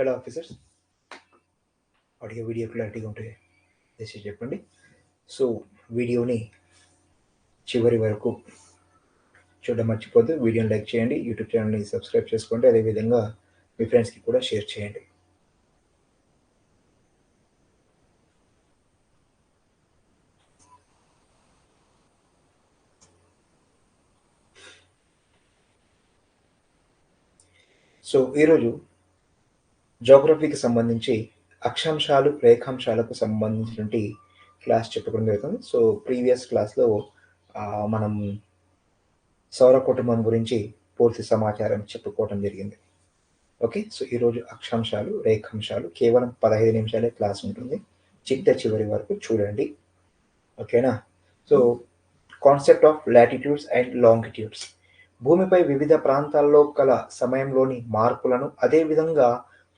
Hello officers. Audio video క్లారిటీగా ఉంటే దయచేసి చెప్పండి. సో వీడియోని చివరి వరకు చూడడం మర్చిపోద్దు వీడియోని లైక్ చేయండి. యూట్యూబ్ ఛానల్ని సబ్స్క్రైబ్ చేసుకోండి. అదేవిధంగా మీ ఫ్రెండ్స్కి కూడా షేర్ చేయండి. సో ఈరోజు జోగ్రఫీకి సంబంధించి అక్షాంశాలు రేఖాంశాలకు సంబంధించినటువంటి క్లాస్ చెప్పుకోవడం జరుగుతుంది. సో ప్రీవియస్ క్లాస్లో మనం సౌర కుటుంబం గురించి పూర్తి సమాచారం చెప్పుకోవడం జరిగింది. ఓకే? సో ఈరోజు అక్షాంశాలు రేఖాంశాలు కేవలం పదహైదు నిమిషాలే క్లాస్ ఉంటుంది. చిట్ట చివరి వరకు చూడండి. ఓకేనా? So concept of latitudes and longitudes. భూమిపై వివిధ ప్రాంతాల్లో కల సమయంలోని మార్పులను అదేవిధంగా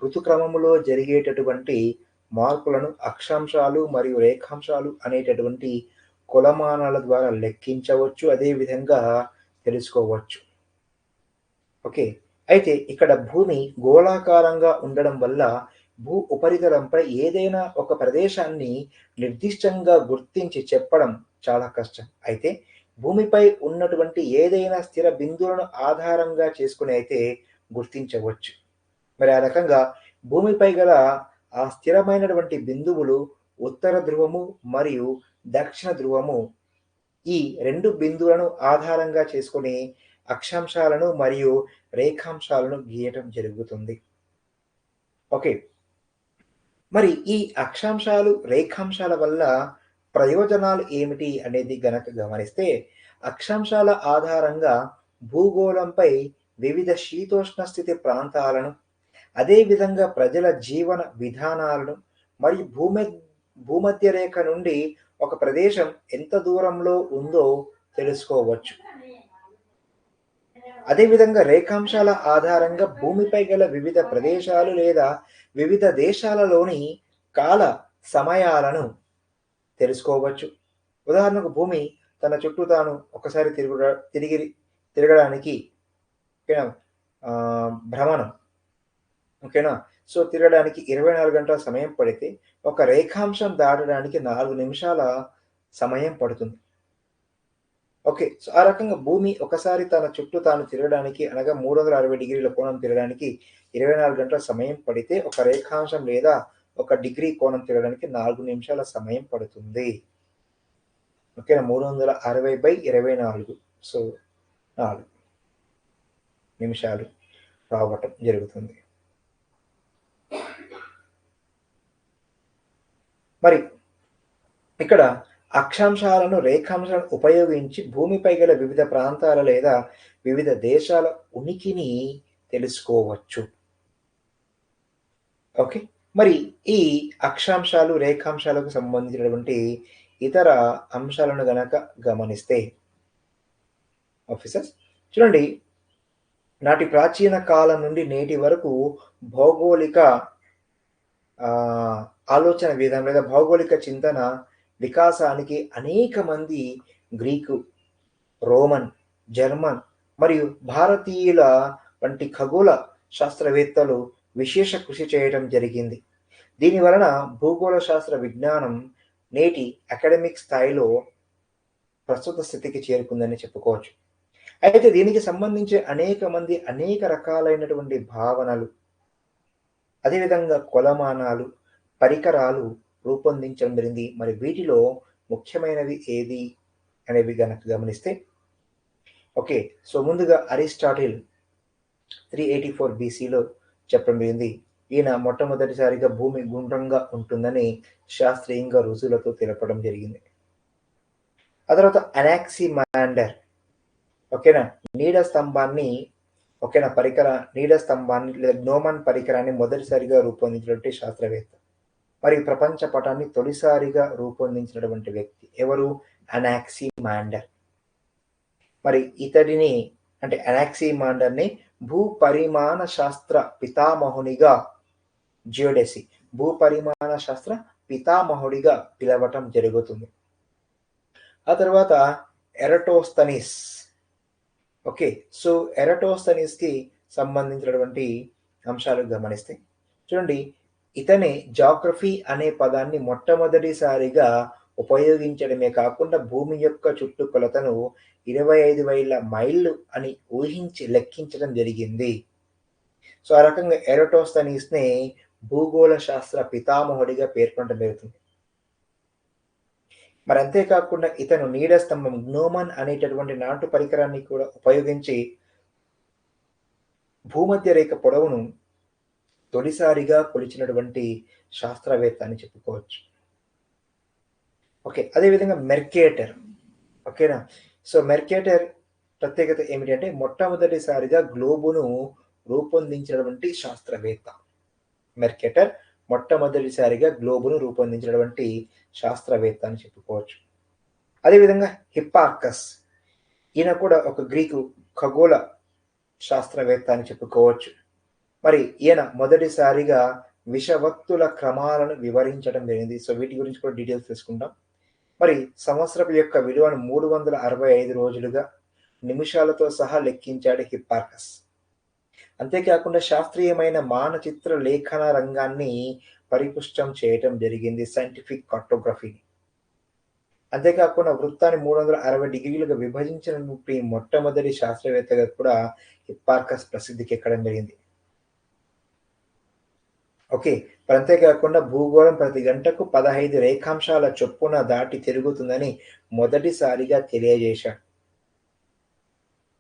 ఋతుక్రమములో జరిగేటటువంటి మార్పులను అక్షాంశాలు మరియు రేఖాంశాలు అనేటటువంటి కులమానాల ద్వారా లెక్కించవచ్చు అదేవిధంగా తెలుసుకోవచ్చు. ఓకే. అయితే ఇక్కడ భూమి గోళాకారంగా ఉండడం వల్ల భూ ఉపరితలంపై ఏదైనా ఒక ప్రదేశాన్ని నిర్దిష్టంగా గుర్తించి చెప్పడం చాలా కష్టం. అయితే భూమిపై ఉన్నటువంటి ఏదైనా స్థిర బిందువులను ఆధారంగా చేసుకుని అయితే గుర్తించవచ్చు. మరి ఆ రకంగా భూమిపై గల ఆ స్థిరమైనటువంటి బిందువులు ఉత్తర ధ్రువము మరియు దక్షిణ ధ్రువము. ఈ రెండు బిందువులను ఆధారంగా చేసుకుని అక్షాంశాలను మరియు రేఖాంశాలను గీయటం జరుగుతుంది. ఓకే. మరి ఈ అక్షాంశాలు రేఖాంశాల వల్ల ప్రయోజనాలు ఏమిటి అనేది గనక గమనిస్తే అక్షాంశాల ఆధారంగా భూగోళంపై వివిధ శీతోష్ణ స్థితి ప్రాంతాలను అదేవిధంగా ప్రజల జీవన విధానాలను మరియు భూమి భూమధ్య రేఖ నుండి ఒక ప్రదేశం ఎంత దూరంలో ఉందో తెలుసుకోవచ్చు. అదేవిధంగా రేఖాంశాల ఆధారంగా భూమిపై గల వివిధ ప్రదేశాలు లేదా వివిధ దేశాలలోని కాల సమయాలను తెలుసుకోవచ్చు. ఉదాహరణకు భూమి తన చుట్టూ తాను ఒకసారి తిరుగు తిరిగి తిరగడానికి భ్రమణం. ఓకేనా? సో తిరగడానికి ఇరవై నాలుగు గంటల సమయం పడితే ఒక రేఖాంశం దాటడానికి నాలుగు నిమిషాల సమయం పడుతుంది. ఓకే సో ఆ రకంగా భూమి ఒకసారి తన చుట్టూ తాను తిరగడానికి అనగా మూడు వందల అరవై డిగ్రీల కోణం తిరగడానికి ఇరవై నాలుగు గంటల సమయం పడితే ఒక రేఖాంశం లేదా ఒక డిగ్రీ కోణం తిరగడానికి నాలుగు నిమిషాల సమయం పడుతుంది. ఓకేనా? మూడు వందల అరవై బై ఇరవై నాలుగు. సో నాలుగు నిమిషాలు రావటం జరుగుతుంది. మరి ఇక్కడ అక్షాంశాలను రేఖాంశాలను ఉపయోగించి భూమిపై గల వివిధ ప్రాంతాల లేదా వివిధ దేశాల ఉనికిని తెలుసుకోవచ్చు. ఓకే? మరి ఈ అక్షాంశాలు రేఖాంశాలకు సంబంధించినటువంటి ఇతర అంశాలను గనక గమనిస్తే ఆఫీసర్స్ చూడండి నాటి ప్రాచీన కాలం నుండి నేటి వరకు భౌగోళిక ఆలోచన విధానం లేదా భౌగోళిక చింతన వికాసానికి అనేక మంది గ్రీకు రోమన్ జర్మన్ మరియు భారతీయుల వంటి ఖగోళ శాస్త్రవేత్తలు విశేష కృషి చేయడం జరిగింది. దీని వలన భూగోళ శాస్త్ర విజ్ఞానం నేటి అకాడమిక్ స్థాయిలో ప్రస్తుత స్థితికి చేరుకుందని చెప్పుకోవచ్చు. అయితే దీనికి సంబంధించి అనేక మంది అనేక రకాలైనటువంటి భావనలు అదేవిధంగా కొలమానాలు పరికరాలు రూపొందించడం జరిగింది మరి వీటిలో ముఖ్యమైనవి ఏది అనేవి గనక గమనిస్తే ఓకే సో ముందుగా అరిస్టాటిల్ త్రీ ఎయిటీ ఫోర్ బీసీలో చెప్పడం జరిగింది. ఈయన మొట్టమొదటిసారిగా భూమి గుండ్రంగా ఉంటుందని శాస్త్రీయంగా రుజువులతో తెలపడం జరిగింది. ఆ తర్వాత అనాక్సిమాండర్ ఓకేనా నీడ స్తంభాన్ని ఓకేనా పరికర నీడ స్తంభాన్ని లేదా గ్నోమన్ పరికరాన్ని మొదటిసారిగా రూపొందించినటువంటి శాస్త్రవేత్త. మరి ప్రపంచ పటాన్ని తొలిసారిగా రూపొందించినటువంటి వ్యక్తి ఎవరు? అనాక్సీ మాండర్ మరి ఇతడిని అంటే అనాక్సిమాండర్ని భూ పరిమాణ శాస్త్ర పితామహునిగా జియోడెసి భూ పరిమాణ శాస్త్ర పితామహుడిగా పిలవటం జరుగుతుంది. ఆ తర్వాత ఎరటోస్తనిస్. ఓకే సో ఎరటోస్తనిస్కి సంబంధించినటువంటి అంశాలు గమనిస్తే చూడండి ఇతనే జాగ్రఫీ అనే పదాన్ని మొట్టమొదటిసారిగా ఉపయోగించడమే కాకుండా భూమి యొక్క చుట్టుకొలతను ఇరవై ఐదు వేల మైళ్ళు అని ఊహించి లెక్కించడం జరిగింది. సో ఆ రకంగా ఎరటోస్తనీస్ని భూగోళ శాస్త్ర పితామహుడిగా పేర్కొనడం జరుగుతుంది. మరి అంతేకాకుండా ఇతను నీడ స్తంభం గ్నోమన్ అనేటటువంటి నాటు పరికరాన్ని కూడా ఉపయోగించి భూమధ్య రేఖ పొడవును తొలిసారిగా కొలిచినటువంటి శాస్త్రవేత్త అని చెప్పుకోవచ్చు. ఓకే అదేవిధంగా మెర్కేటర్ ఓకేనా? సో మెర్కేటర్ ప్రత్యేకత ఏమిటంటే మొట్టమొదటిసారిగా గ్లోబును రూపొందించినటువంటి శాస్త్రవేత్త. మెర్కేటర్ మొట్టమొదటిసారిగా గ్లోబును రూపొందించినటువంటి శాస్త్రవేత్త అని చెప్పుకోవచ్చు. అదేవిధంగా హిప్పార్కస్ ఈయన కూడా ఒక గ్రీకు ఖగోళ శాస్త్రవేత్త అని చెప్పుకోవచ్చు. మరి ఈయన మొదటిసారిగా విషవత్తుల క్రమాలను వివరించడం జరిగింది. సో వీటి గురించి కూడా డీటెయిల్స్ తీసుకుంటాం మరి సంవత్సరపు యొక్క విలువను మూడు వందల అరవై ఐదు రోజులుగా నిమిషాలతో సహా లెక్కించాడు హిప్పార్కస్. అంతేకాకుండా శాస్త్రీయమైన మానచిత్ర లేఖన రంగాన్ని పరిపుష్టం చేయటం జరిగింది సైంటిఫిక్ కార్టోగ్రఫీని అంతేకాకుండా వృత్తాన్ని మూడు వందల అరవై డిగ్రీలుగా విభజించిన మొట్టమొదటి శాస్త్రవేత్తగా కూడా హిప్పార్కస్ ప్రసిద్ధికి ఎక్కడం జరిగింది. ఓకే అంతేకాకుండా భూగోళం ప్రతి గంటకు పదహైదు రేఖాంశాల చొప్పున దాటి తిరుగుతుందని మొదటిసారిగా తెలియజేశాడు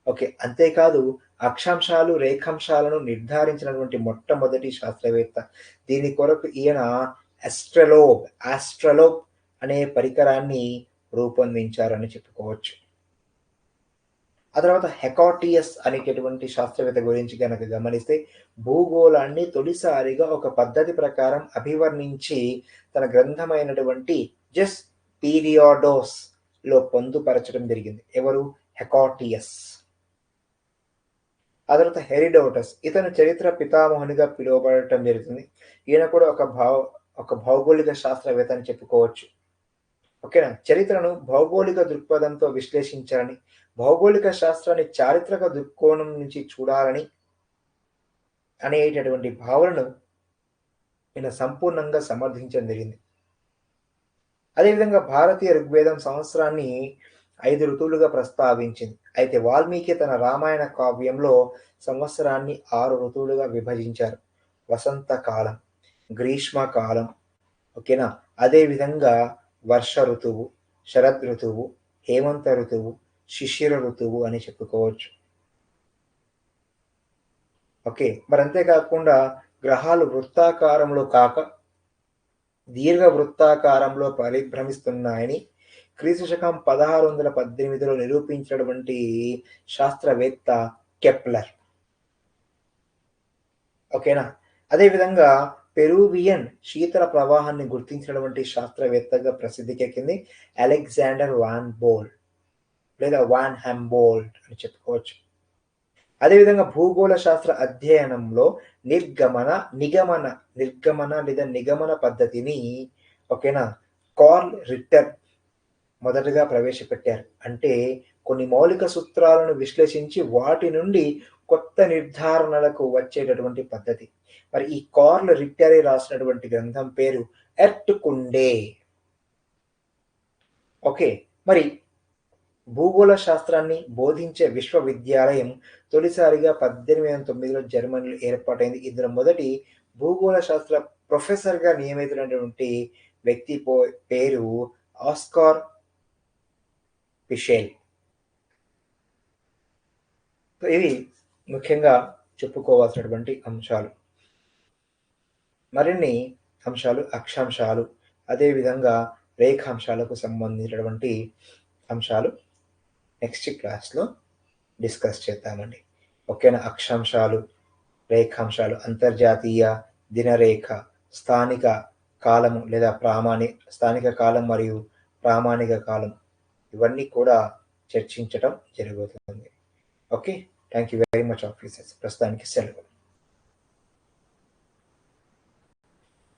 ఓకే అంతేకాదు అక్షాంశాలు రేఖాంశాలను నిర్ధారించినటువంటి మొట్టమొదటి శాస్త్రవేత్త. దీని కొరకు ఈయన అస్ట్రలోబ్ ఆస్ట్రలోబ్ అనే పరికరాన్ని రూపొందించారని చెప్పుకోవచ్చు. ఆ తర్వాత హెకాటియస్ అనేటటువంటి శాస్త్రవేత్త గురించి కనుక గమనిస్తే భూగోళాన్ని తొలిసారిగా ఒక పద్ధతి ప్రకారం అభివర్ణించి తన గ్రంథమైనటువంటి జస్ పీరియాడోస్లో పొందుపరచడం జరిగింది. ఎవరు? హెకాటియస్ ఆ తర్వాత హెరిడోటస్. ఇతను చరిత్ర పితామహునిగా పిలువబడటం జరుగుతుంది. ఈయన కూడా ఒక భావ ఒక భౌగోళిక శాస్త్రవేత్త అని చెప్పుకోవచ్చు. ఓకేనా? చరిత్రను భౌగోళిక దృక్పథంతో విశ్లేషించాలని భౌగోళిక శాస్త్రాన్ని చారిత్రక దృక్కోణం నుంచి చూడాలని అనేటటువంటి భావనను ఈయన సంపూర్ణంగా సమర్థించడం జరిగింది. అదేవిధంగా భారతీయ ఋగ్వేదం సంవత్సరాన్ని ఐదు ఋతువులుగా ప్రస్తావించింది. అయితే వాల్మీకి తన రామాయణ కావ్యంలో సంవత్సరాన్ని ఆరు ఋతువులుగా విభజించారు. వసంతకాలం గ్రీష్మకాలం ఓకేనా? అదేవిధంగా వర్ష ఋతువు శరద్ ఋతువు హేమంత ఋతువు శిష్యుల ఋతువు అని చెప్పుకోవచ్చు. ఓకే మరి అంతేకాకుండా గ్రహాలు వృత్తాకారంలో కాక దీర్ఘ వృత్తాకారంలో పరిభ్రమిస్తున్నాయని క్రీస్తు శకం పదహారు వందల పద్దెనిమిదిలో నిరూపించినటువంటి శాస్త్రవేత్త కెప్లర్. ఓకేనా? అదేవిధంగా పెరూబియన్ శీతల ప్రవాహాన్ని గుర్తించినటువంటి శాస్త్రవేత్తగా ప్రసిద్ధికెక్కింది అలెగ్జాండర్ వాన్ బోల్. లేదా వాన్ హ్యాంబోల్డ్ అని చెప్పుకోవచ్చు. అదేవిధంగా భూగోళ శాస్త్ర అధ్యయనంలో నిర్గమన నిగమన నిర్గమన లేదా నిగమన పద్ధతిని ఓకేనా? కార్ల్ రిట్టర్ మొదటగా ప్రవేశపెట్టారు. అంటే కొన్ని మౌలిక సూత్రాలను విశ్లేషించి వాటి నుండి కొత్త నిర్ధారణలకు వచ్చేటటువంటి పద్ధతి. మరి ఈ కార్ల్ రిట్టరే రాసినటువంటి గ్రంథం పేరు ఎర్ట్ కుండే. ఓకే. మరి భూగోళ శాస్త్రాన్ని బోధించే విశ్వవిద్యాలయం తొలిసారిగా పద్దెనిమిది వందల తొమ్మిదిలో జర్మనీలో ఏర్పాటైంది. ఇందులో మొదటి భూగోళ శాస్త్ర ప్రొఫెసర్గా నియమితున్నటువంటి వ్యక్తి పేరు ఆస్కార్ పిషేల్. ఇవి ముఖ్యంగా చెప్పుకోవాల్సినటువంటి అంశాలు. మరిన్ని అంశాలు అక్షాంశాలు అదేవిధంగా రేఖాంశాలకు సంబంధించినటువంటి అంశాలు నెక్స్ట్ క్లాస్లో డిస్కస్ చేద్దామండి. ఓకేనా? అక్షాంశాలు రేఖాంశాలు అంతర్జాతీయ దినరేఖ స్థానిక కాలము లేదా ప్రామాణి స్థానిక కాలం మరియు ప్రామాణిక కాలం ఇవన్నీ కూడా చర్చించడం జరుగుతుంది. Okay? Thank you very much officers. ప్రస్తుతానికి సెలవు.